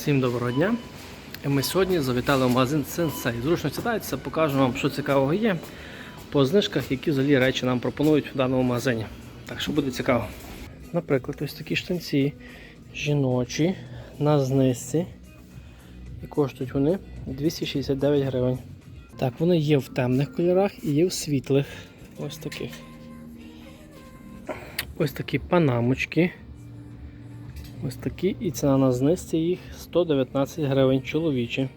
Всім доброго дня. Ми сьогодні завітали в магазин Sensei. Зручно сідайтеся, покажу вам, що цікавого є по знижках, які взагалі речі нам пропонують в даному магазині. Так що буде цікаво. Наприклад, ось такі штанці жіночі на знижці. І коштують вони 269 гривень. Так, вони є в темних кольорах і є в світлих. Ось таких. Ось такі панамочки. Ось такі і ціна на знижці їх 119 гривень чоловічі.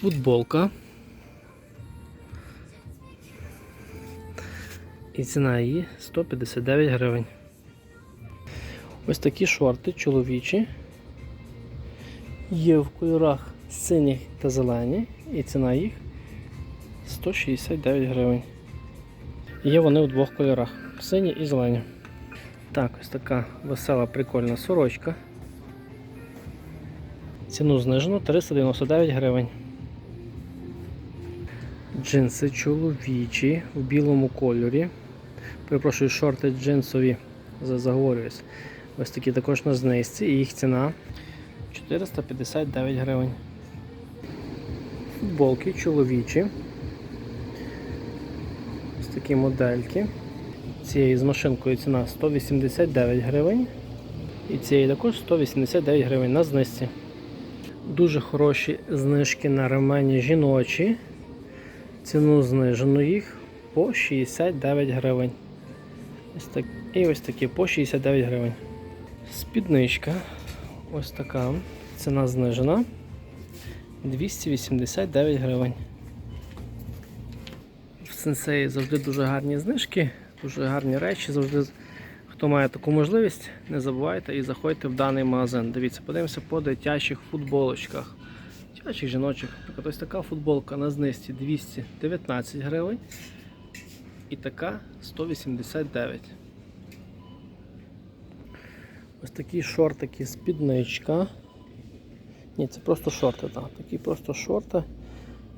Футболка. І ціна її 159 гривень. Ось такі шорти чоловічі. Є в кольорах синіх та зелені, і ціна їх 169 гривень. Є вони в двох кольорах сині і зелені. Так, ось така весела прикольна сорочка. Ціну знижено 399 гривень. Джинси чоловічі в білому кольорі. Перепрошую, шорти джинсові. за- Заговорююсь. Ось такі також на знижці і їх ціна 459 гривень. Футболки чоловічі. Ось такі модельки. Цієї з машинкою ціна 189 гривень. І цієї також 189 гривень на знижці. Дуже хороші знижки на ремені жіночі. Ціну знижено їх по 69 гривень. Ось так, і ось такі по 69 гривень. Спідничка. Ось така. Ціна знижена. 289 гривень. В сенсеї завжди дуже гарні знижки, дуже гарні речі. Завжди, хто має таку можливість, не забувайте і заходьте в даний магазин. Дивіться, подивимося по дитячих футболочках. Дитячих жіночих. Ось така футболка на знижці 219 гривень. І така 189. Ось такі шортики, спідничка. Ні, це просто шорти, так. Такі просто шорти.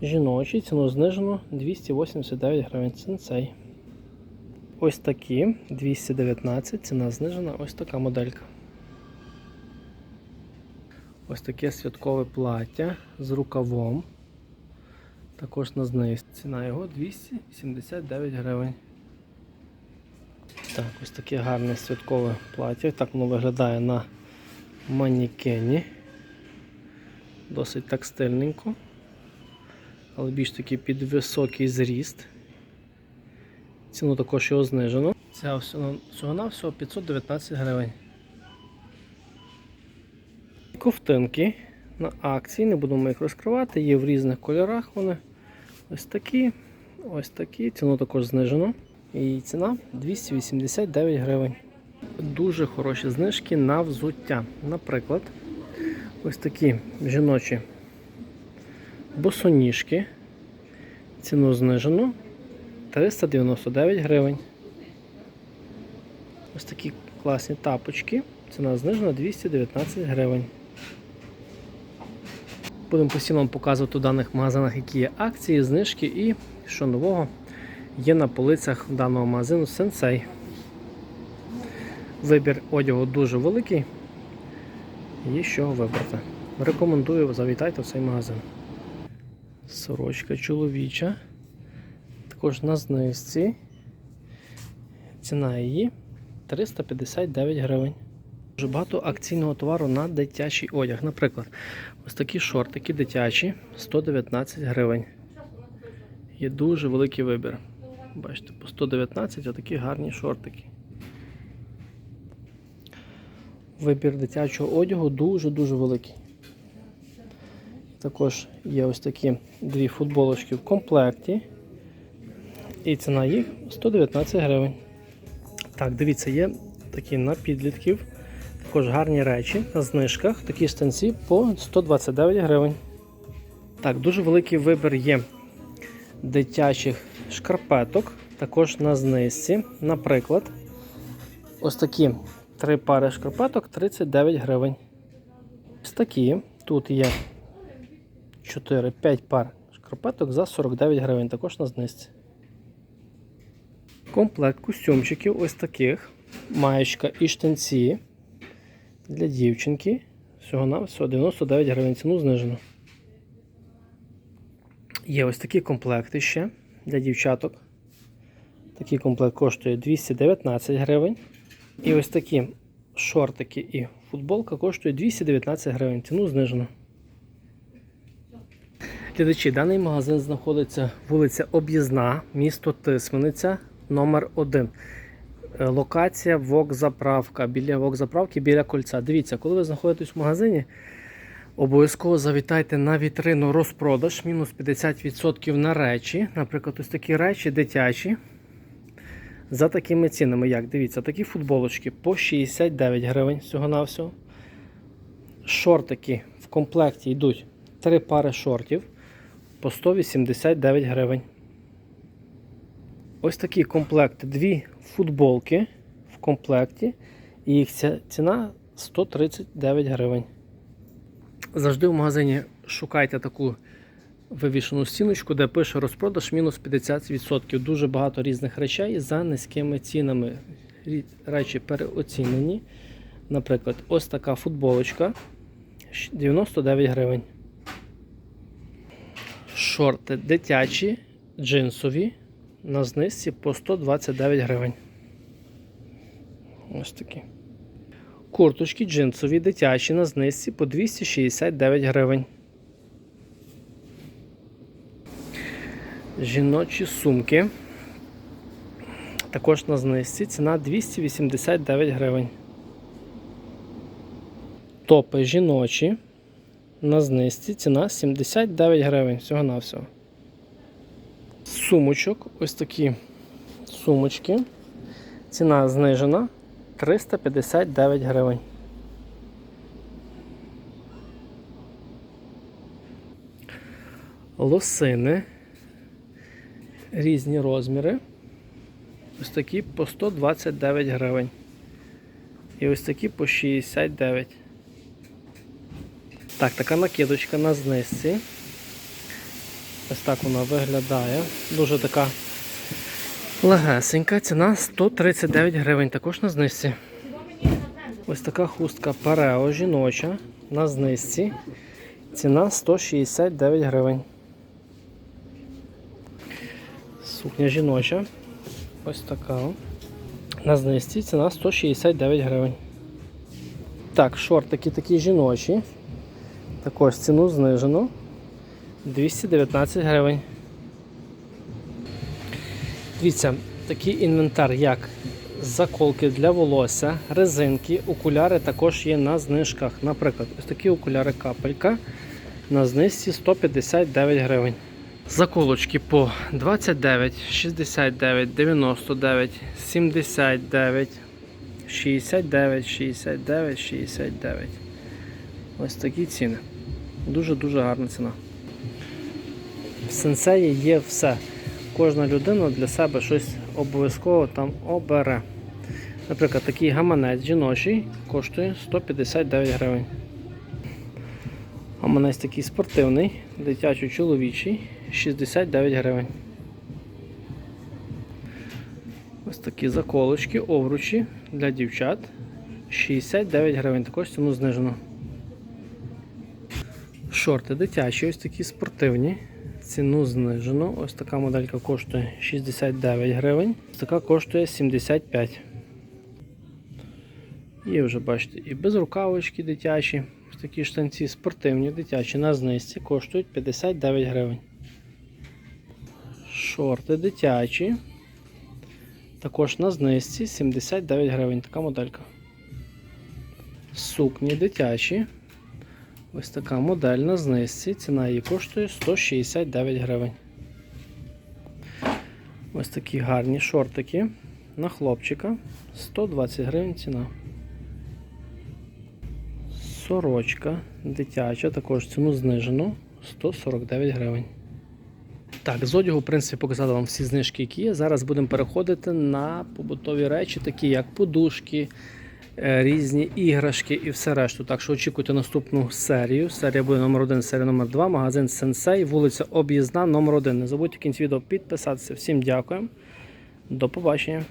Жіночі, ціну знижено 289 гривень. Сенсей. Ось такі 219, ціна знижена, ось така моделька. Ось таке святкове плаття з рукавом. Також на знижці. Ціна його 279 гривень. Так, ось таке гарне святкове плаття. Так воно виглядає на манікені. Досить так стильненько але більш таки під високий зріст. Ціну також його знижено. Це всього на всього 519 гривень. Ковтинки на акції, не будемо їх розкривати, є в різних кольорах вони. Ось такі, ось такі, ціну також знижено. І ціна 289 гривень. Дуже хороші знижки на взуття. Наприклад, ось такі жіночі босоніжки. Ціну знижено 399 гривень. Ось такі класні тапочки. Ціна знижена 219 гривень. Будемо постійно вам показувати у даних магазинах, які є акції, знижки і що нового є на полицях даного магазину Sensei. Вибір одягу дуже великий. Є чого вибрати. Рекомендую завітайте в цей магазин. Сорочка чоловіча. Також на знижці. Ціна її 359 гривень. Дуже багато акційного товару на дитячий одяг. Наприклад, ось такі шортики дитячі 119 гривень. Є дуже великий вибір. Бачите, по 119 отакі гарні шортики. Вибір дитячого одягу дуже-дуже великий. Також є ось такі дві футболочки в комплекті. І ціна їх 119 гривень. Так, дивіться, є такі на підлітків. Також гарні речі на знижках. Такі штанці по 129 гривень. Так, дуже великий вибір є дитячих шкарпеток. Також на знижці. Наприклад, ось такі три пари шкарпеток 39 гривень. Ось такі. Тут є 4-5 пар шкарпеток за 49 гривень, також на знижці. Комплект костюмчиків ось таких. Маєчка і штанці для дівчинки. Всього на всього 99 гривень. Ціну знижено. Є ось такі комплекти ще для дівчаток. Такий комплект коштує 219 гривень. І ось такі шортики і футболка коштує 219 гривень. Ціну знижено. Глядачі, даний магазин знаходиться вулиця Об'їзна, місто Тисмениця, номер 1. Е, Локація Вокзаправка. Біля Вокзаправки, біля кольця. Дивіться, коли ви знаходитесь в магазині, обов'язково завітайте на вітрину розпродаж, мінус 50% на речі. Наприклад, ось такі речі дитячі. За такими цінами, як дивіться, такі футболочки по 69 гривень всього-навсього. Шортики в комплекті йдуть 3 пари шортів по 189 гривень. Ось такі комплекти, дві футболки в комплекті, і їх ця ціна 139 гривень. Завжди в магазині шукайте таку вивішену стіночку, де пише розпродаж мінус 50%. Дуже багато різних речей за низькими цінами. Речі переоцінені. Наприклад, ось така футболочка 99 гривень. Шорти дитячі, джинсові на знизці по 129 гривень. Ось такі. Курточки джинсові дитячі на знизці по 269 гривень. Жіночі сумки. Також на знизці ціна 289 гривень. Топи жіночі. На знизці ціна 79 гривень всього-навсього. Сумочок, ось такі сумочки. Ціна знижена 359 гривень. Лосини. Різні розміри. Ось такі по 129 гривень. І ось такі по 69. Так, така накидочка на знизці. Ось так вона виглядає. Дуже така легесенька. Ціна 139 гривень. Також на знизці. Ось така хустка Парео жіноча на знизці. Ціна 169 гривень. Сукня жіноча. Ось така. На знизці ціна 169 гривень. Так, шортики такі жіночі. Також ціну знижено 219 гривень. Дивіться, такий інвентар, як заколки для волосся, резинки, окуляри також є на знижках. Наприклад, ось такі окуляри капелька на знижці 159 гривень. Заколочки по 29, 69, 99, 79, 69, 69, 69. Ось такі ціни. Дуже-дуже гарна ціна. В сенсеї є все. Кожна людина для себе щось обов'язково там обере. Наприклад, такий гаманець жіночий коштує 159 гривень. Гаманець такий спортивний, дитячо-чоловічий 69 гривень. Ось такі заколочки, овручі для дівчат 69 гривень. Також ціну знижено. Шорти дитячі, ось такі спортивні. Ціну знижено. Ось така моделька коштує 69 гривень. Така коштує 75. Є вже бачите і безрукавочки дитячі. Ось такі штанці спортивні дитячі на знизці коштують 59 гривень. Шорти дитячі. Також на знизці 79 гривень. Така моделька. Сукні дитячі. Ось така модель на знизці. Ціна її коштує 169 гривень. Ось такі гарні шортики на хлопчика. 120 гривень ціна. Сорочка дитяча, також ціну знижено 149 гривень. Так, з одягу, в принципі, показали вам всі знижки, які є. Зараз будемо переходити на побутові речі, такі як подушки, різні іграшки і все решту. Так що очікуйте наступну серію. Серія буде номер 1, серія номер 2, магазин Сенсей, вулиця Об'їзна, номер 1. Не забудьте кінці відео підписатися. Всім дякую. До побачення.